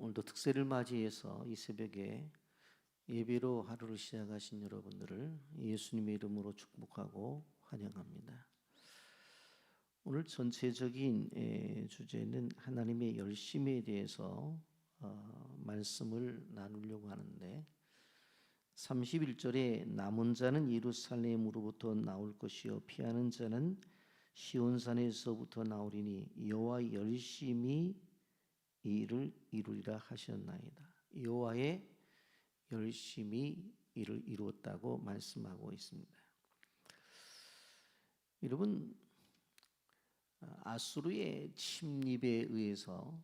오늘도 특세를 맞이해서 이 새벽에 예배로 하루를 시작하신 여러분들을 예수님의 이름으로 축복하고 환영합니다. 오늘 전체적인 에, 주제는 하나님의 열심에 대해서 어, 말씀을 나누려고 하는데 31절에 남은 자는 예루살렘으로부터 나올 것이요 피하는 자는 시온산에서부터 나오리니 여호와 열심히 이를 이루리라 하셨나이다. 여호와의 열심히 이를 이루었다고 말씀하고 있습니다. 여러분 아수르의 침입에 의해서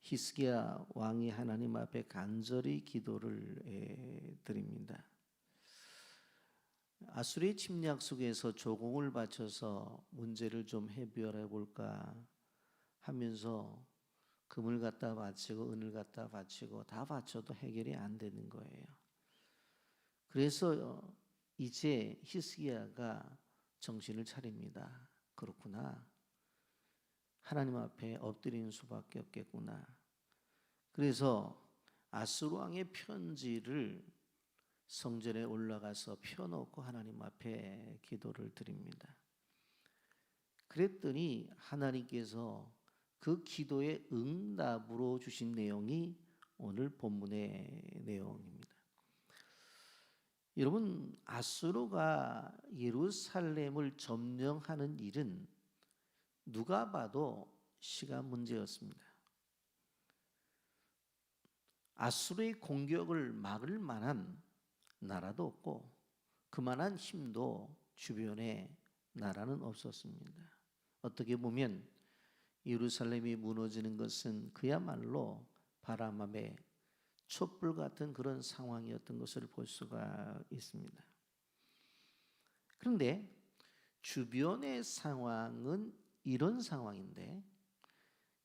히스기야 왕이 하나님 앞에 간절히 기도를 에, 드립니다. 아수르의 침략 속에서 조공을 바쳐서 문제를 좀 해결해 볼까 하면서 금을 갖다 바치고 은을 갖다 바치고 다 바쳐도 해결이 안 되는 거예요. 그래서 이제 히스기야가 정신을 차립니다. 그렇구나. 하나님 앞에 엎드리는 수밖에 없겠구나. 그래서 아수르 왕의 편지를 성전에 올라가서 펴놓고 하나님 앞에 기도를 드립니다. 그랬더니 하나님께서 그 기도의 응답으로 주신 내용이 오늘 본문의 내용입니다. 여러분 아수르가 예루살렘을 점령하는 일은 누가 봐도 시간 문제였습니다. 아수르의 공격을 막을 만한 나라도 없고 그만한 힘도 주변에 나라는 없었습니다. 어떻게 보면 예루살렘이 무너지는 것은 그야말로 바람함에 촛불 같은 그런 상황이었던 것을 볼 수가 있습니다. 그런데 주변의 상황은 이런 상황인데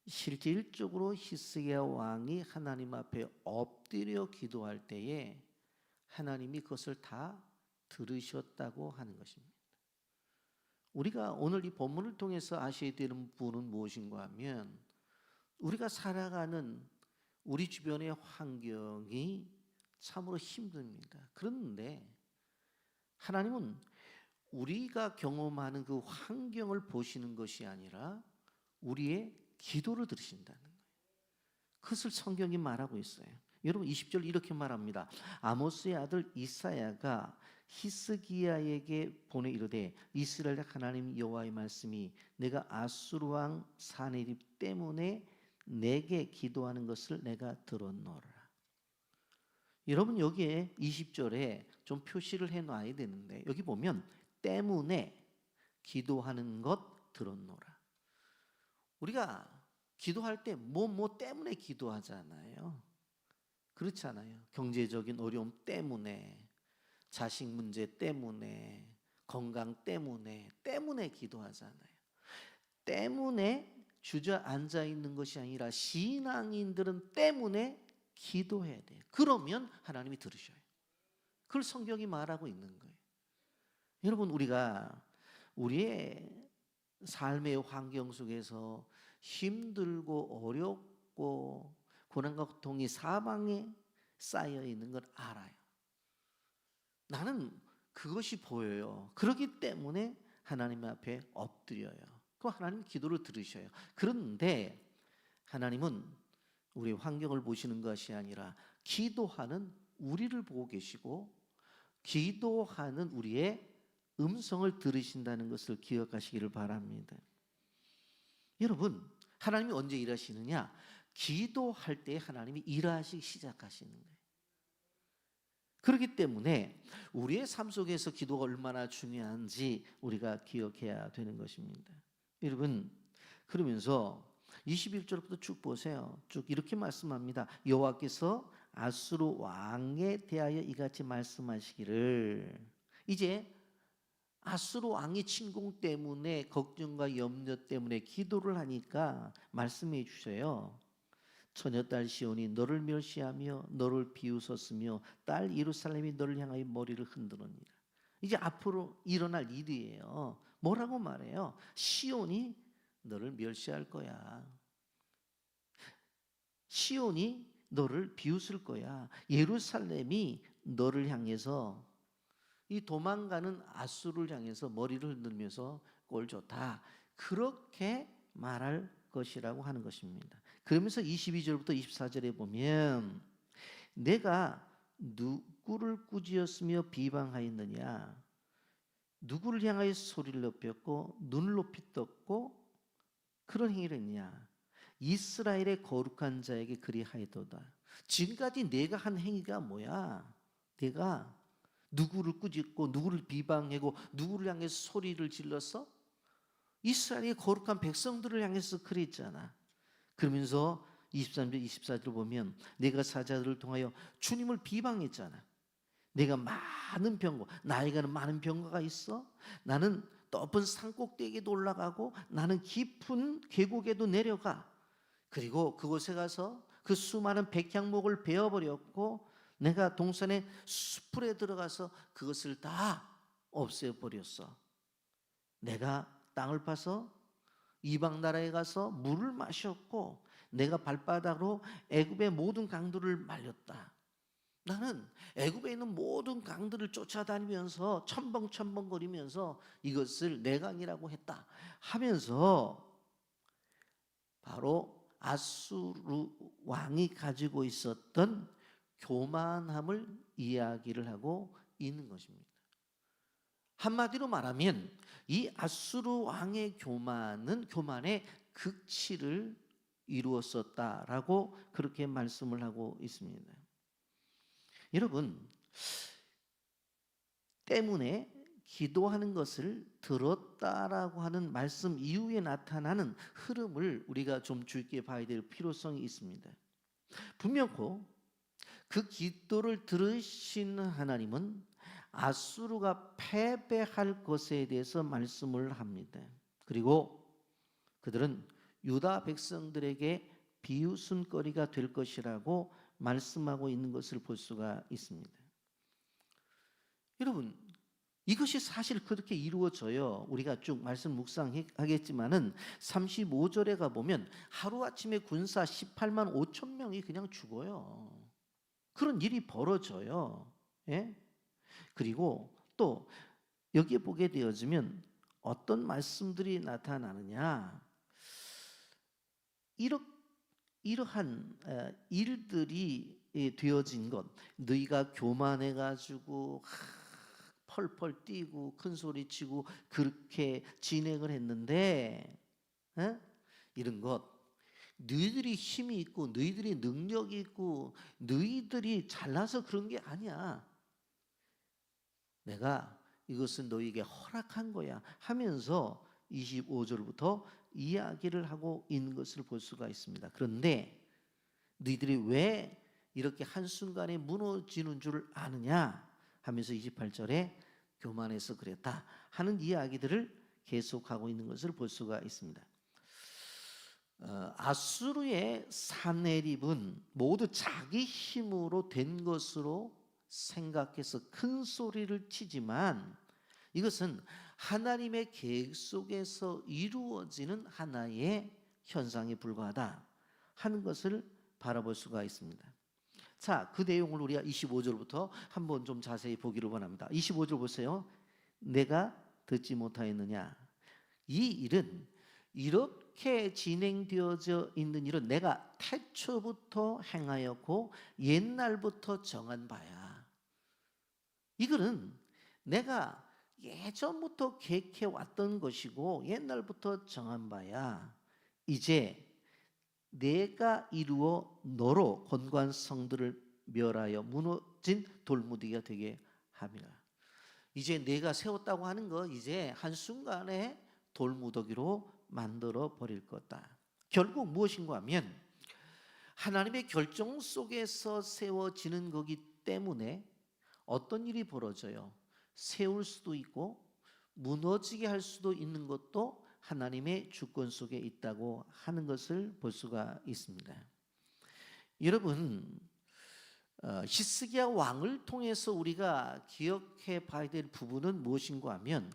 실질적으로 히스기야 왕이 하나님 앞에 엎드려 기도할 때에 하나님이 그것을 다 들으셨다고 하는 것입니다. 우리가 오늘 이 본문을 통해서 아셔야 되는 부분은 무엇인가 하면 우리가 살아가는 우리 주변의 환경이 참으로 힘듭니다. 그런데 하나님은 우리가 경험하는 그 환경을 보시는 것이 아니라 우리의 기도를 들으신다는 거예요. 그것을 성경이 말하고 있어요. 여러분 20절 이렇게 말합니다. 아모스의 아들 이사야가 히스기야에게 보내 이르되 이스라엘 하나님 여호와의 말씀이 내가 아수르 왕 사네립 때문에 내게 기도하는 것을 내가 들었노라. 여러분 여기에 20절에 좀 표시를 해 놔야 되는데 여기 보면 때문에 기도하는 것 들었노라. 우리가 기도할 때 뭐뭐 때문에 기도하잖아요. 그렇잖아요. 경제적인 어려움 때문에, 자식 문제 때문에, 건강 때문에, 때문에 기도하잖아요. 때문에 주저앉아 있는 것이 아니라 신앙인들은 때문에 기도해야 돼요. 그러면 하나님이 들으셔요. 그걸 성경이 말하고 있는 거예요. 여러분 우리가 우리의 삶의 환경 속에서 힘들고 어렵고 고난과 고통이 사방에 쌓여 있는 걸 알아요. 나는 그것이 보여요. 그렇기 때문에 하나님 앞에 엎드려요. 그 하나님 기도를 들으셔요. 그런데 하나님은 우리 환경을 보시는 것이 아니라 기도하는 우리를 보고 계시고 기도하는 우리의 음성을 들으신다는 것을 기억하시기를 바랍니다. 여러분, 하나님이 언제 일하시느냐? 기도할 때 하나님이 일하시기 시작하시는 거예요. 그렇기 때문에 우리의 삶 속에서 기도가 얼마나 중요한지 우리가 기억해야 되는 것입니다. 여러분, 그러면서 21절부터 쭉 보세요. 쭉 이렇게 말씀합니다. 여호와께서 아수르 왕에 대하여 이같이 말씀하시기를 이제 아수르 왕의 침공 때문에 걱정과 염려 때문에 기도를 하니까 말씀해 주셔요. 처녀딸 시온이 너를 멸시하며 너를 비웃었으며 딸 예루살렘이 너를 향하여 머리를 흔들었니라. 이제 앞으로 일어날 일이에요. 뭐라고 말해요? 시온이 너를 멸시할 거야. 시온이 너를 비웃을 거야. 예루살렘이 너를 향해서 이 도망가는 아수를 향해서 머리를 흔들면서 꼴 좋다. 그렇게 말할 것이라고 하는 것입니다. 그러면서 22절부터 24절에 보면 내가 누구를 꾸짖었으며 비방하였느냐? 누구를 향하여 소리를 높였고 눈을 높이 떴고 그런 행위를 했냐? 이스라엘의 거룩한 자에게 그리하였도다. 지금까지 내가 한 행위가 뭐야? 내가 누구를 꾸짖고 누구를 비방하고 누구를 향해서 소리를 질렀어 이스라엘의 거룩한 백성들을 향해서 그랬잖아 그러면서 23절 24절 보면 내가 사자들을 통하여 주님을 비방했잖아. 내가 많은 병거, 나에게는 많은 병거가 있어. 나는 높은 산꼭대기에도 올라가고 나는 깊은 계곡에도 내려가. 그리고 그곳에 가서 그 수많은 백향목을 베어버렸고 내가 동산의 숲풀에 들어가서 그것을 다 없애버렸어. 내가 땅을 파서 이방 나라에 가서 물을 마셨고 내가 발바닥으로 애굽의 모든 강들을 말렸다. 나는 애굽에 있는 모든 강들을 쫓아다니면서 첨벙첨벙거리면서 이것을 내강이라고 했다 하면서 바로 아수르 왕이 가지고 있었던 교만함을 이야기를 하고 있는 것입니다. 한마디로 말하면 이 아수르 왕의 교만은 교만의 극치를 이루었었다라고 그렇게 말씀을 하고 있습니다. 여러분 때문에 기도하는 것을 들었다라고 하는 말씀 이후에 나타나는 흐름을 우리가 좀 주의깊게 봐야 될 필요성이 있습니다. 분명코 그 기도를 들으신 하나님은 아수르가 패배할 것에 대해서 말씀을 합니다. 그리고 그들은 유다 백성들에게 비웃음거리가 될 것이라고 말씀하고 있는 것을 볼 수가 있습니다. 여러분, 이것이 사실 그렇게 이루어져요. 우리가 쭉 말씀 묵상하겠지만은 35절에 가 보면 하루아침에 군사 18만 5천 명이 그냥 죽어요. 그런 일이 벌어져요. 예? 그리고 또 여기에 보게 되어지면 어떤 말씀들이 나타나느냐? 이러, 이러한 일들이 되어진 것, 너희가 교만해 가지고 펄펄 뛰고 큰 소리 치고 그렇게 진행을 했는데 에? 이런 것 너희들이 힘이 있고 너희들이 능력이 있고 너희들이 잘나서 그런 게 아니야. 내가 이것은 너희에게 허락한 거야 하면서 25절부터 이야기를 하고 있는 것을 볼 수가 있습니다. 그런데 너희들이 왜 이렇게 한순간에 무너지는 줄 아느냐 하면서 28절에 교만해서 그랬다 하는 이야기들을 계속하고 있는 것을 볼 수가 있습니다. 어, 아수르의 사내립은 모두 자기 힘으로 된 것으로 생각해서 큰 소리를 치지만 이것은 하나님의 계획 속에서 이루어지는 하나의 현상에 불과하다 하는 것을 바라볼 수가 있습니다. 자, 그 내용을 우리가 25절부터 한번 좀 자세히 보기를 원합니다. 25절 보세요. 내가 듣지 못하였느냐? 이 일은 이렇게 진행되어져 있는 일은 내가 태초부터 행하였고 옛날부터 정한 바야. 이거는 내가 예전부터 계획해 왔던 것이고 옛날부터 정한 바야. 이제 내가 이루어 너로 건관 성들을 멸하여 무너진 돌무디가 되게 함이라. 이제 내가 세웠다고 하는 거 이제 한 순간에 돌무더기로 만들어 버릴 거다. 결국 무엇인가 하면 하나님의 결정 속에서 세워지는 거기 때문에 어떤 일이 벌어져요? 세울 수도 있고 무너지게 할 수도 있는 것도 하나님의 주권 속에 있다고 하는 것을 볼 수가 있습니다. 여러분 어, 히스기야 왕을 통해서 우리가 기억해 봐야 될 부분은 무엇인가 하면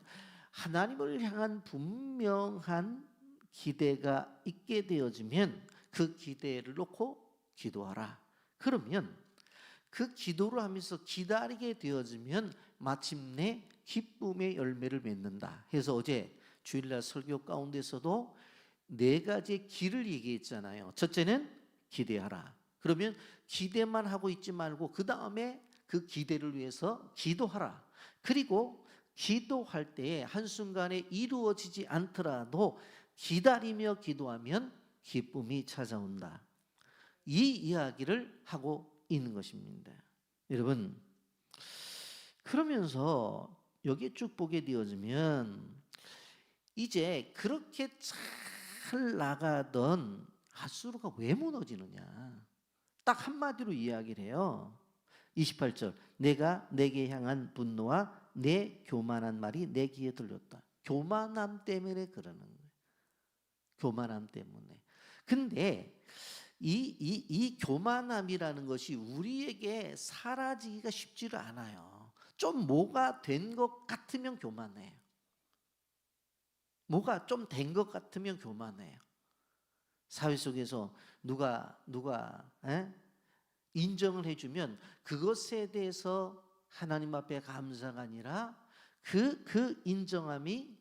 하나님을 향한 분명한 기대가 있게 되어지면 그 기대를 놓고 기도하라. 그러면 그 기도를 하면서 기다리게 되어지면 마침내 기쁨의 열매를 맺는다. 해서 어제 주일날 설교 가운데서도 네 가지 길을 얘기했잖아요. 첫째는 기대하라. 그러면 기대만 하고 있지 말고 그 다음에 그 기대를 위해서 기도하라. 그리고 기도할 때에 한순간에 이루어지지 않더라도 기다리며 기도하면 기쁨이 찾아온다. 이 이야기를 하고 있는 것입니다. 여러분, 그러면서 여기 쭉 보게 되어지면 이제 그렇게 잘 나가던 하수르가 왜 무너지느냐? 딱 한마디로 이야기를 해요. 28절. 내가 내게 향한 분노와 내 교만한 말이 내 귀에 들렸다. 교만함 때문에 그러는 거예요. 교만함 때문에. 근데 이, 이, 이 교만함이라는 것이 우리에게 사라지기가 쉽지를 않아요. 좀 뭐가 된 것 같으면 교만해요. 뭐가 좀 된 것 같으면 교만해요. 사회 속에서 누가 누가 에? 인정을 해주면 그것에 대해서 하나님 앞에 감사가 아니라 그, 그 인정함이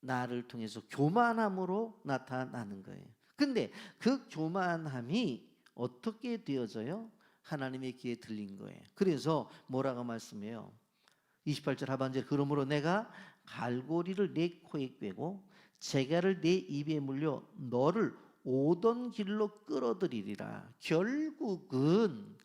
나를 통해서 교만함으로 나타나는 거예요. 근데 그 교만함이 어떻게 되어져요? 하나님의 귀에 들린 거예요. 그래서 뭐라고 말씀해요? 28절 하반절 그러므로 내가 갈고리를 내 코에 꿰고 재갈을 내 입에 물려 너를 오던 길로 끌어들이리라. 결국은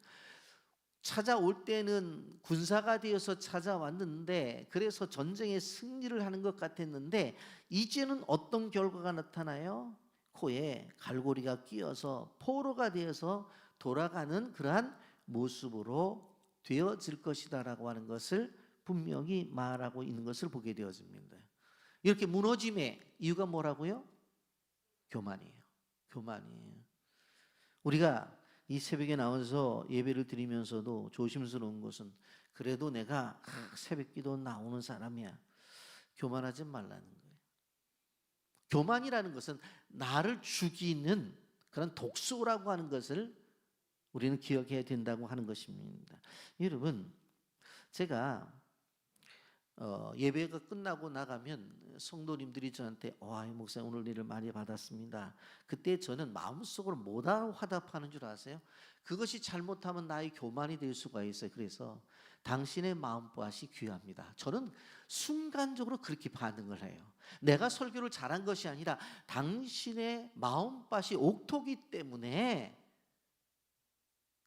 찾아올 때는 군사가 되어서 찾아왔는데 그래서 전쟁에 승리를 하는 것 같았는데 이제는 어떤 결과가 나타나요? 코에 갈고리가 끼어서 포로가 되어서 돌아가는 그러한 모습으로 되어질 것이다라고 하는 것을 분명히 말하고 있는 것을 보게 되어집니다. 이렇게 무너짐의 이유가 뭐라고요? 교만이에요. 교만이에요. 우리가 이 새벽에 나와서 예배를 드리면서도 조심스러운 것은 그래도 내가 새벽 기도 나오는 사람이야. 교만하지 말라는 거예요. 교만이라는 것은 나를 죽이는 그런 독소라고 하는 것을 우리는 기억해야 된다고 하는 것입니다. 여러분, 제가 어, 예배가 끝나고 나가면 성도님들이 저한테 와, 목사님 오늘 일을 많이 받았습니다. 그때 저는 마음속으로 뭐라고 화답하는 줄 아세요? 그것이 잘못하면 나의 교만이 될 수가 있어요. 그래서 당신의 마음밭이 귀합니다. 저는 순간적으로 그렇게 반응을 해요. 내가 설교를 잘한 것이 아니라 당신의 마음밭이 옥토기 때문에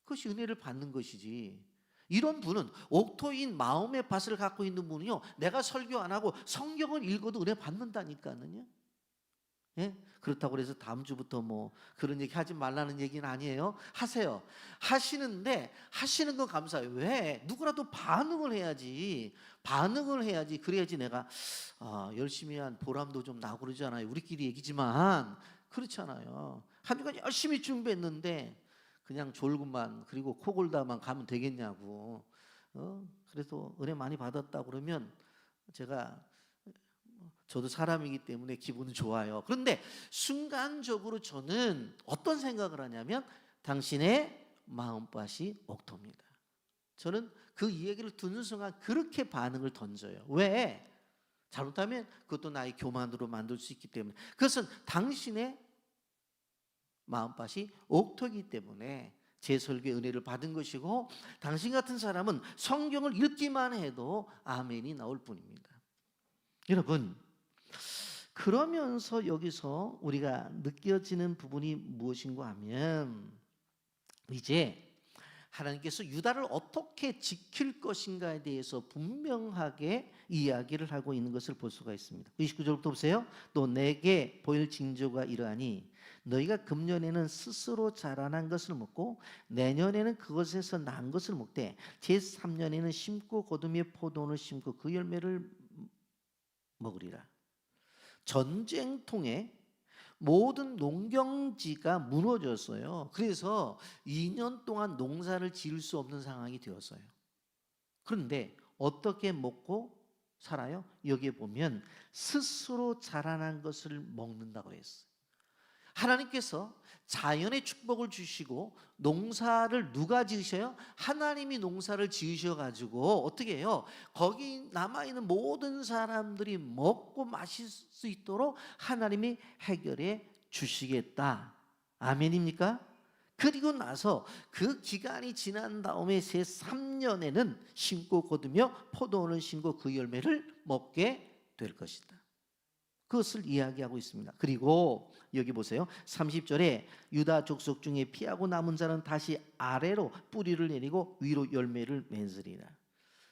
그것이 은혜를 받는 것이지. 이런 분은 옥토인 마음의 밭을 갖고 있는 분이요. 내가 설교 안 하고 성경을 읽어도 은혜 받는다니까는요. 예? 그렇다고 해서 다음 주부터 뭐 그런 얘기 하지 말라는 얘기는 아니에요. 하세요. 하시는데 하시는 건 감사해요. 왜? 누구라도 반응을 해야지. 반응을 해야지. 그래야지 내가 아, 열심히 한 보람도 좀 나고 그러잖아요. 우리끼리 얘기지만 그렇잖아요. 한 주간 열심히 준비했는데 그냥 졸고만 그리고 코 골다만 가면 되겠냐고. 어? 그래서 은혜 많이 받았다 그러면 제가 저도 사람이기 때문에 기분은 좋아요. 그런데 순간적으로 저는 어떤 생각을 하냐면 당신의 마음밭이 옥토입니다. 저는 그 이야기를 듣는 순간 그렇게 반응을 던져요. 왜? 잘못하면 그것도 나의 교만으로 만들 수 있기 때문에. 그것은 당신의 마음밭이 옥토이기 때문에 제 설교의 은혜를 받은 것이고 당신 같은 사람은 성경을 읽기만 해도 아멘이 나올 뿐입니다. 여러분 그러면서 여기서 우리가 느껴지는 부분이 무엇인가 하면 이제 하나님께서 유다를 어떻게 지킬 것인가에 대해서 분명하게 이야기를 하고 있는 것을 볼 수가 있습니다. 29절부터 보세요. 또 내게 보일 징조가 이러하니 너희가 금년에는 스스로 자라난 것을 먹고 내년에는 그것에서 난 것을 먹되 제3년에는 심고 거두며 포도를 심고 그 열매를 먹으리라. 전쟁 통에 모든 농경지가 무너졌어요. 그래서 2년 동안 농사를 지을 수 없는 상황이 되었어요. 그런데 어떻게 먹고 살아요? 여기에 보면 스스로 자라난 것을 먹는다고 했어요. 하나님께서 자연의 축복을 주시고 농사를 누가 지으셔요? 하나님이 농사를 지으셔 가지고 어떻게 해요? 거기 남아 있는 모든 사람들이 먹고 마실 수 있도록 하나님이 해결해 주시겠다. 아멘입니까? 그리고 나서 그 기간이 지난 다음에 새 3년에는 심고 거두며 포도원을 심고 그 열매를 먹게 될 것이다. 그것을 이야기하고 있습니다. 그리고 여기 보세요. 30절에 유다 족속 중에 피하고 남은 자는 다시 아래로 뿌리를 내리고 위로 열매를 맺으리라.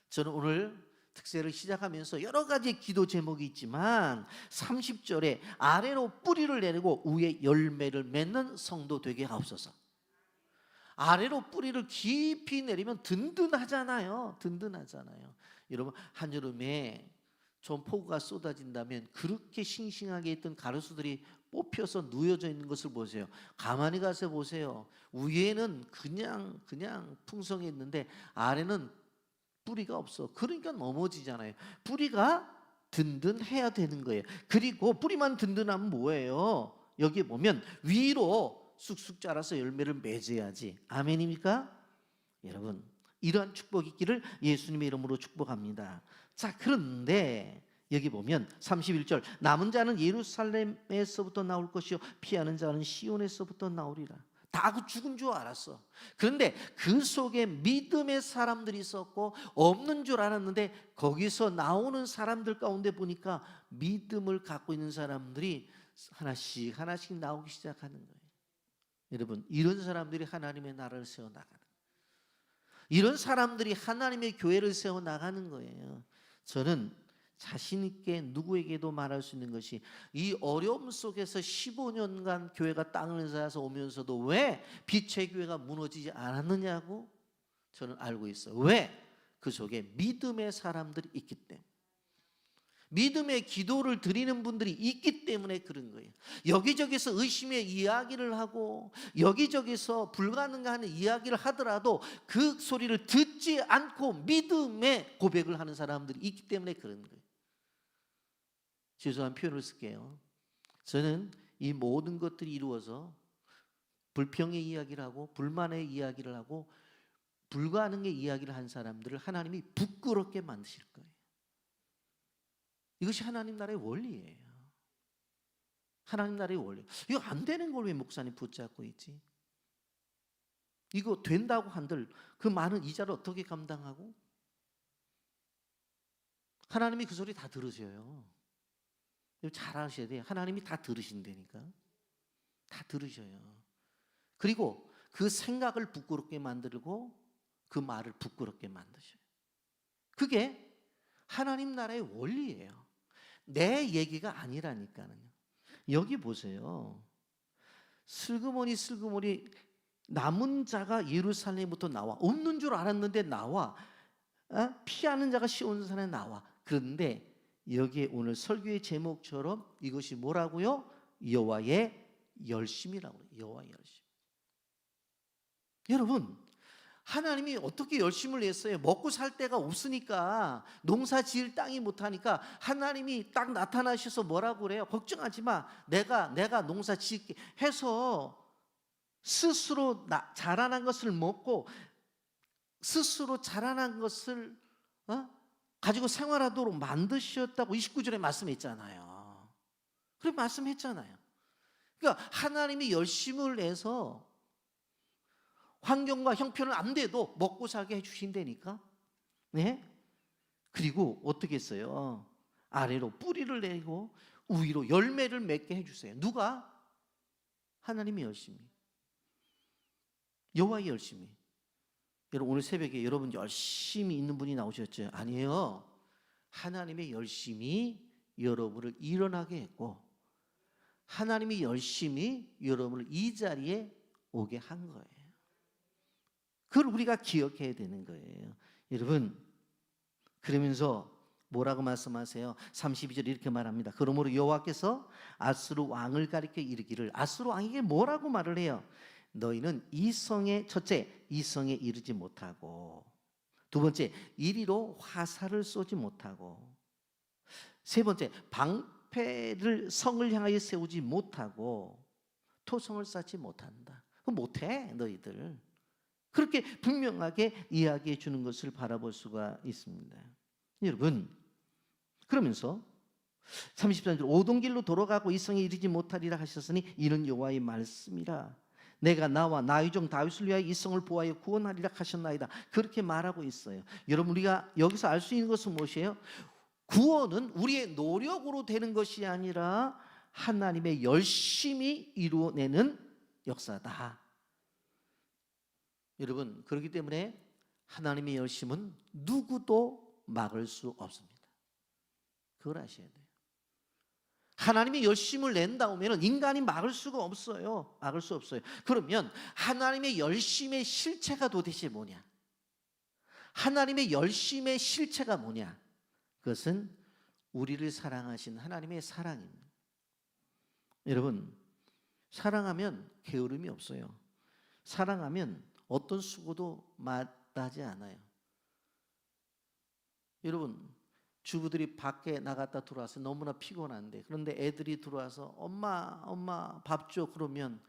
저는 오늘 특세를 시작하면서 여러 가지 기도 제목이 있지만 30절에 아래로 뿌리를 내리고 위에 열매를 맺는 성도 되게 하옵소서. 아래로 뿌리를 깊이 내리면 든든하잖아요. 든든하잖아요. 여러분 한여름에 좀 폭우가 쏟아진다면 그렇게 싱싱하게 있던 가로수들이 뽑혀서 누여져 있는 것을 보세요. 가만히 가서 보세요. 위에는 그냥 그냥 풍성했는데 아래는 뿌리가 없어. 그러니까 넘어지잖아요. 뿌리가 든든해야 되는 거예요. 그리고 뿌리만 든든하면 뭐예요? 여기 보면 위로 쑥쑥 자라서 열매를 맺어야지. 아멘입니까? 여러분, 이러한 축복이 있기를 예수님의 이름으로 축복합니다. 자, 그런데 여기 보면 31절 남은 자는 예루살렘에서부터 나올 것이요 피하는 자는 시온에서부터 나오리라. 다 그 죽은 줄 알았어. 그런데 그 속에 믿음의 사람들이 있었고 없는 줄 알았는데 거기서 나오는 사람들 가운데 보니까 믿음을 갖고 있는 사람들이 하나씩 하나씩 나오기 시작하는 거예요. 여러분 이런 사람들이 하나님의 나라를 세워 나가는 이런 사람들이 하나님의 교회를 세워 나가는 거예요. 저는 자신 있게 누구에게도 말할 수 있는 것이 이 어려움 속에서 15년간 교회가 땅을 쌓아서 오면서도 왜 빛의 교회가 무너지지 않았느냐고 저는 알고 있어요. 왜? 그 속에 믿음의 사람들이 있기 때문에. 믿음의 기도를 드리는 분들이 있기 때문에 그런 거예요. 여기저기서 의심의 이야기를 하고 여기저기서 불가능한 이야기를 하더라도 그 소리를 듣지 않고 믿음의 고백을 하는 사람들이 있기 때문에 그런 거예요. 죄송한 표현을 쓸게요. 저는 이 모든 것들이 이루어서 불평의 이야기를 하고 불만의 이야기를 하고 불가능의 이야기를 한 사람들을 하나님이 부끄럽게 만드실 거예요. 이것이 하나님 나라의 원리예요. 하나님 나라의 원리. 이거 안 되는 걸 왜 목사님 붙잡고 있지? 이거 된다고 한들 그 많은 이자를 어떻게 감당하고? 하나님이 그 소리 다 들으셔요. 잘 아셔야 돼요. 하나님이 다 들으신다니까. 다 들으셔요. 그리고 그 생각을 부끄럽게 만들고 그 말을 부끄럽게 만드셔요. 그게 하나님 나라의 원리예요. 내 얘기가 아니라니까요. 여기 보세요. 슬그머니 슬그머니 남은 자가 예루살렘부터 나와 없는 줄 알았는데 나와 어? 피하는 자가 시온산에 나와 그런데 여기에 오늘 설교의 제목처럼 이것이 뭐라고요? 여호와의 열심이라고 여호와의 열심. 여러분 하나님이 어떻게 열심을 냈어요? 먹고 살 데가 없으니까 농사 지을 땅이 못하니까 하나님이 딱 나타나셔서 뭐라고 그래요? 걱정하지 마. 내가 내가 농사 지을게 해서 스스로 나, 자라난 것을 먹고 스스로 자라난 것을 어? 가지고 생활하도록 만드셨다고 29절에 말씀했잖아요. 그래 말씀했잖아요. 그러니까 하나님이 열심을 내서 환경과 형편은 안 돼도 먹고 살게 해주신다니까. 네? 그리고 어떻게 했어요? 아래로 뿌리를 내고 위로 열매를 맺게 해주세요. 누가? 하나님이 열심히. 여호와의 열심히. 여러분 오늘 새벽에 여러분 열심히 있는 분이 나오셨죠? 아니에요. 하나님의 열심히 여러분을 일어나게 했고 하나님이 열심히 여러분을 이 자리에 오게 한 거예요. 그걸 우리가 기억해야 되는 거예요. 여러분, 그러면서 뭐라고 말씀하세요? 32절 이렇게 말합니다. 그러므로 여호와께서 아스루 왕을 가리켜 이르기를 아스루 왕에게 뭐라고 말을 해요? 너희는 이 성의 첫째 이 성에 이르지 못하고 두 번째 이리로 화살을 쏘지 못하고 세 번째 방패를 성을 향하여 세우지 못하고 토성을 쌓지 못한다. 그 못해 너희들. 그렇게 분명하게 이야기해 주는 것을 바라볼 수가 있습니다. 여러분 그러면서 33절 오던 길로 돌아가고 이성에 이르지 못하리라 하셨으니 이는 여호와의 말씀이라 내가 나와 나의 종 다윗을 위하여 이성을 보하여 구원하리라 하셨나이다 그렇게 말하고 있어요 여러분 우리가 여기서 알 수 있는 것은 무엇이에요? 구원은 우리의 노력으로 되는 것이 아니라 하나님의 열심히 이루어내는 역사다 여러분 그렇기 때문에 하나님의 열심은 누구도 막을 수 없습니다 그걸 아셔야 돼요 하나님이 열심을 낸다 오면은 인간이 막을 수가 없어요. 막을 수 없어요. 그러면 하나님의 열심의 실체가 도대체 뭐냐? 하나님의 열심의 실체가 뭐냐? 그것은 우리를 사랑하신 하나님의 사랑입니다. 여러분, 사랑하면 게으름이 없어요. 사랑하면 어떤 수고도 마다하지 않아요. 여러분, 주부들이 밖에 나갔다 들어와서 너무나 피곤한데 그런데 애들이 들어와서 엄마 엄마 밥 줘 그러면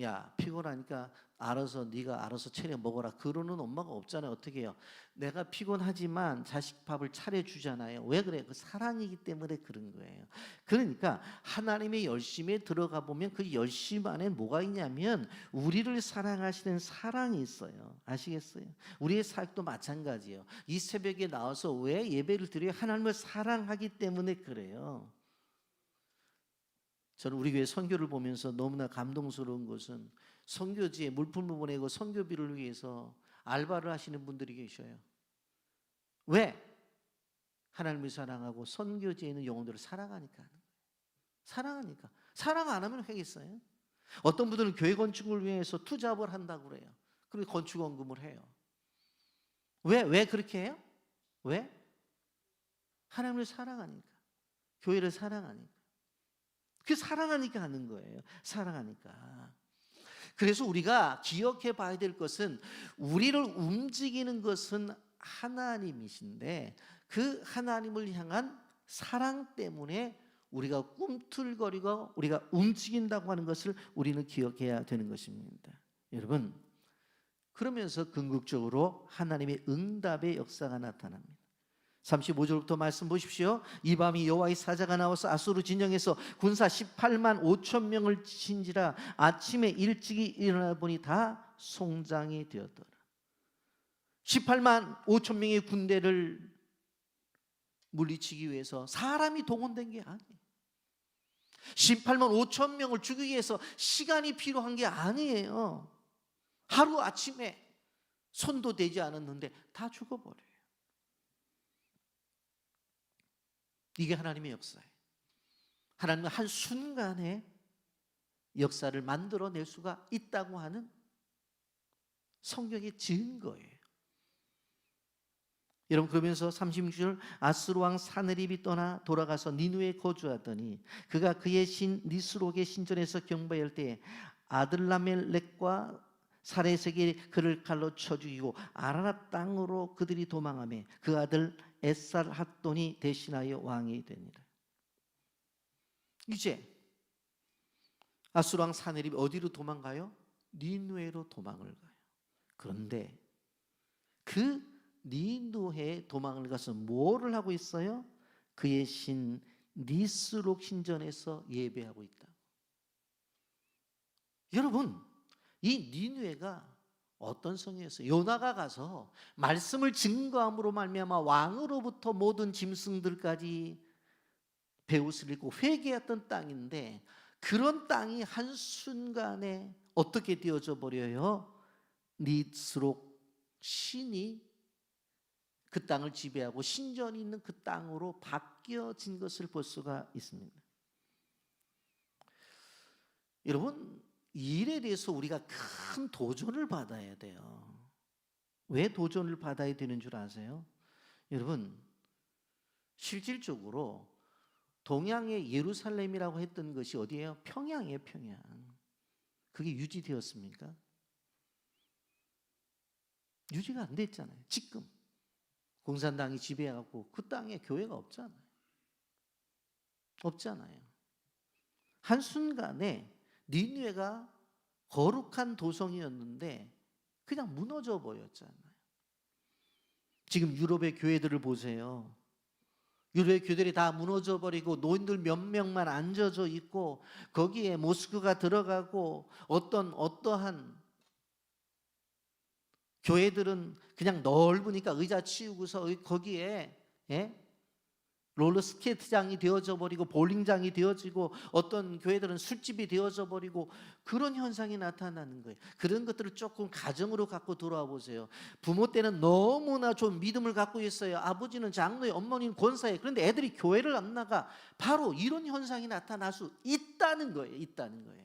야 피곤하니까 알아서 네가 알아서 차려 먹어라. 그러는 엄마가 없잖아요. 어떻게 해요? 내가 피곤하지만 자식 밥을 차려 주잖아요. 왜 그래 그 사랑이기 때문에 그런 거예요. 그러니까 하나님의 열심에 들어가 보면 그 열심 안에 뭐가 있냐면 우리를 사랑하시는 사랑이 있어요. 아시겠어요? 우리의 사역도 마찬가지예요. 이 새벽에 나와서 왜 예배를 드려요? 하나님을 사랑하기 때문에 그래요 저는 우리 교회 선교를 보면서 너무나 감동스러운 것은 선교지에 물품을 보내고 선교비를 위해서 알바를 하시는 분들이 계셔요. 왜? 하나님을 사랑하고 선교지에 있는 영혼들을 사랑하니까. 사랑하니까. 사랑 안 하면 하겠어요? 어떤 분들은 교회 건축을 위해서 투잡을 한다고 그래요. 그리고 건축 원금을 해요. 왜? 왜 그렇게 해요? 왜? 하나님을 사랑하니까. 교회를 사랑하니까. 그 사랑하니까 하는 거예요. 사랑하니까. 그래서 우리가 기억해 봐야 될 것은 우리를 움직이는 것은 하나님이신데 그 하나님을 향한 사랑 때문에 우리가 꿈틀거리고 우리가 움직인다고 하는 것을 우리는 기억해야 되는 것입니다. 여러분, 그러면서 궁극적으로 하나님의 응답의 역사가 나타납니다. 35절부터 말씀 보십시오. 이 밤이 여호와의 사자가 나와서 아수르 진영에서 군사 18만 5천 명을 친지라 아침에 일찍이 일어나 보니 다 송장이 되었더라. 18만 5천 명의 군대를 물리치기 위해서 사람이 동원된 게 아니에요. 18만 5천 명을 죽이기 위해서 시간이 필요한 게 아니에요. 하루 아침에 손도 대지 않았는데 다 죽어버려요. 이게 하나님의 역사예요. 하나님은 한 순간에 역사를 만들어낼 수가 있다고 하는 성경의 증거예요. 여러분 그러면서 36절 아스루 왕 사느립이 떠나 돌아가서 니누에 거주하더니 그가 그의 신 니스록의 신전에서 경배할 때 아들라멜렉과 사레색이 그를 칼로 쳐 죽이고 아라라 땅으로 그들이 도망하며 그 아들 에살 핫돈이 대신하여 왕이 됩니다. 이제 아수랑 사내립 어디로 도망가요? 니누에로 도망을 가요. 그런데 그 니누에 도망을 가서 뭐를 하고 있어요? 그의 신 니스록 신전에서 예배하고 있다. 여러분, 이 니누에가 어떤 성이었어요? 요나가 가서 말씀을 증거함으로 말미암아 왕으로부터 모든 짐승들까지 배옷을 입고 회개했던 땅인데 그런 땅이 한 순간에 어떻게 되어져 버려요? 니스록 신이 그 땅을 지배하고 신전이 있는 그 땅으로 바뀌어진 것을 볼 수가 있습니다. 여러분 이 일에 대해서 우리가 큰 도전을 받아야 돼요. 왜 도전을 받아야 되는 줄 아세요? 여러분, 실질적으로 동양의 예루살렘이라고 했던 것이 어디예요? 평양이에요, 평양. 그게 유지되었습니까? 유지가 안 됐잖아요. 지금 공산당이 지배하고 그 땅에 교회가 없잖아요. 없잖아요. 한 순간에 니누에가 거룩한 도성이었는데 그냥 무너져 버렸잖아요. 지금 유럽의 교회들을 보세요. 유럽의 교회들이 다 무너져 버리고 노인들 몇 명만 앉아져 있고 거기에 모스크가 들어가고 어떤 어떠한 교회들은 그냥 넓으니까 의자 치우고서 거기에 예? 롤러 스케이트장이 되어져 버리고 볼링장이 되어지고 어떤 교회들은 술집이 되어져 버리고 그런 현상이 나타나는 거예요. 그런 것들을 조금 가정으로 갖고 돌아와 보세요. 부모 때는 너무나 좀 믿음을 갖고 있어요. 아버지는 장로에, 어머니는 권사에. 그런데 애들이 교회를 안 나가. 바로 이런 현상이 나타날 수 있다는 거예요. 있다는 거예요.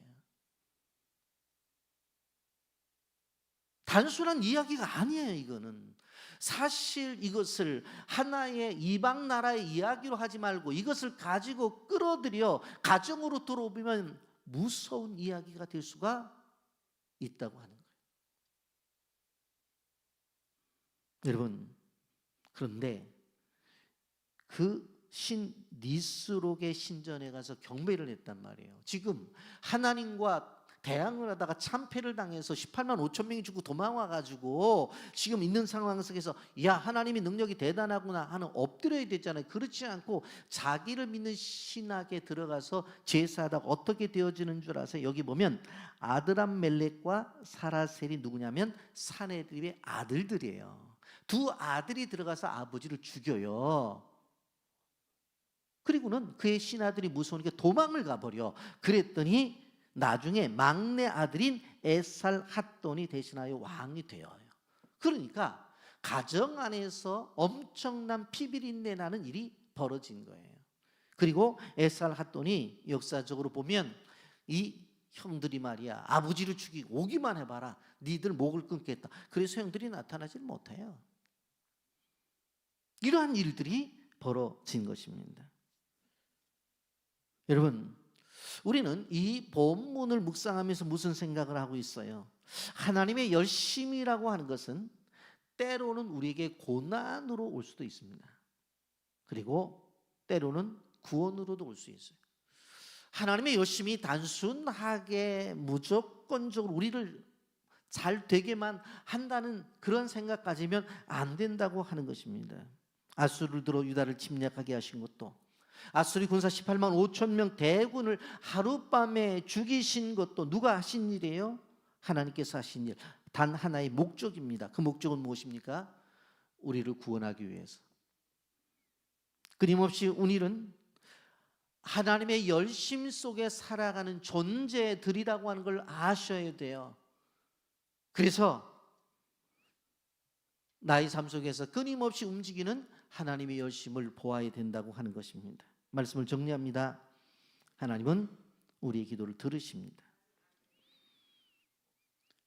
단순한 이야기가 아니에요, 이거는. 사실 이것을 하나의 이방 나라의 이야기로 하지 말고 이것을 가지고 끌어들여 가정으로 들어오면 무서운 이야기가 될 수가 있다고 하는 거예요. 여러분, 그런데 그 신 니스록의 신전에 가서 경배를 했단 말이에요. 지금 하나님과 대항을 하다가 참패를 당해서 18만 5천 명이 죽고 도망와 가지고 지금 있는 상황 속에서 야 하나님의 능력이 대단하구나 하는 엎드려야 되잖아요. 그렇지 않고 자기를 믿는 신학에 들어가서 제사하다가 어떻게 되어지는 줄 아세요? 여기 보면 아드람 멜렉과 사라셀이 누구냐면 사내들의 아들들이에요. 두 아들이 들어가서 아버지를 죽여요. 그리고는 그의 신하들이 무서우니까 도망을 가버려. 그랬더니 나중에 막내 아들인 에살 핫돈이 대신하여 왕이 되어요. 그러니까 가정 안에서 엄청난 피비린내 나는 일이 벌어진 거예요. 그리고 에살 핫돈이 역사적으로 보면 이 형들이 말이야 아버지를 죽이고 오기만 해봐라 니들 목을 끊겠다. 그래서 형들이 나타나질 못해요. 이러한 일들이 벌어진 것입니다. 여러분 우리는 이 본문을 묵상하면서 무슨 생각을 하고 있어요? 하나님의 열심이라고 하는 것은 때로는 우리에게 고난으로 올 수도 있습니다. 그리고 때로는 구원으로도 올 수 있어요. 하나님의 열심이 단순하게 무조건적으로 우리를 잘 되게만 한다는 그런 생각 가지면 안 된다고 하는 것입니다. 아수를 들어 유다를 침략하게 하신 것도 아수리 군사 18만 5천 명 대군을 하룻밤에 죽이신 것도 누가 하신 일이에요? 하나님께서 하신 일. 단 하나의 목적입니다. 그 목적은 무엇입니까? 우리를 구원하기 위해서. 끊임없이 우리는 하나님의 열심 속에 살아가는 존재들이라고 하는 걸 아셔야 돼요. 그래서 나의 삶 속에서 끊임없이 움직이는 하나님의 열심을 보아야 된다고 하는 것입니다. 말씀을 정리합니다. 하나님은 우리의 기도를 들으십니다.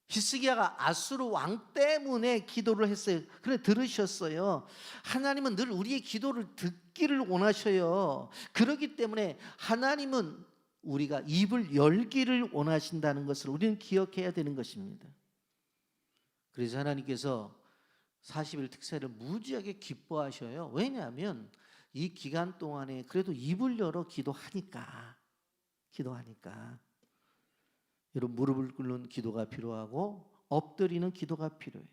히스기야가 아수르 왕 때문에 기도를 했어요. 그래 들으셨어요. 하나님은 늘 우리의 기도를 듣기를 원하셔요. 그렇기 때문에 하나님은 우리가 입을 열기를 원하신다는 것을 우리는 기억해야 되는 것입니다. 그래서 하나님께서 40일 특세를 무지하게 기뻐하셔요. 왜냐하면 이 기간 동안에 그래도 입을 열어 기도하니까 기도하니까 여러분 무릎을 꿇는 기도가 필요하고 엎드리는 기도가 필요해요.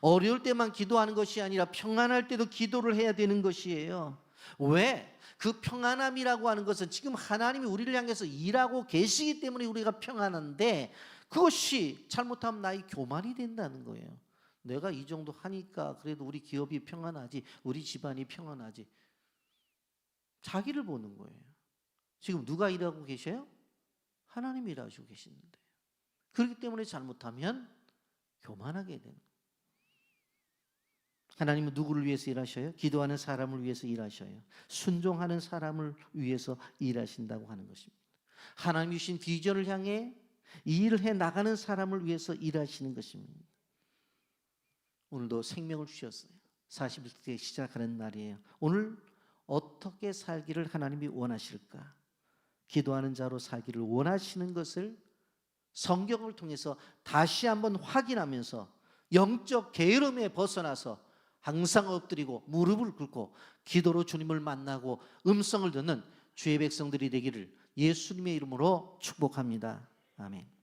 어려울 때만 기도하는 것이 아니라 평안할 때도 기도를 해야 되는 것이에요. 왜? 그 평안함이라고 하는 것은 지금 하나님이 우리를 향해서 일하고 계시기 때문에 우리가 평안한데 그것이 잘못하면 나의 교만이 된다는 거예요. 내가 이 정도 하니까 그래도 우리 기업이 평안하지, 우리 집안이 평안하지. 자기를 보는 거예요. 지금 누가 일하고 계셔요? 하나님이 일하시고 계시는데. 그렇기 때문에 잘못하면 교만하게 되는 거예요. 하나님은 누구를 위해서 일하셔요? 기도하는 사람을 위해서 일하셔요. 순종하는 사람을 위해서 일하신다고 하는 것입니다. 하나님 주신 비전을 향해 이 일을 해 나가는 사람을 위해서 일하시는 것입니다. 오늘도 생명을 주셨어요. 40일 시작하는 날이에요. 오늘 어떻게 살기를 하나님이 원하실까? 기도하는 자로 살기를 원하시는 것을 성경을 통해서 다시 한번 확인하면서 영적 게으름에 벗어나서 항상 엎드리고 무릎을 꿇고 기도로 주님을 만나고 음성을 듣는 주의 백성들이 되기를 예수님의 이름으로 축복합니다. 아멘.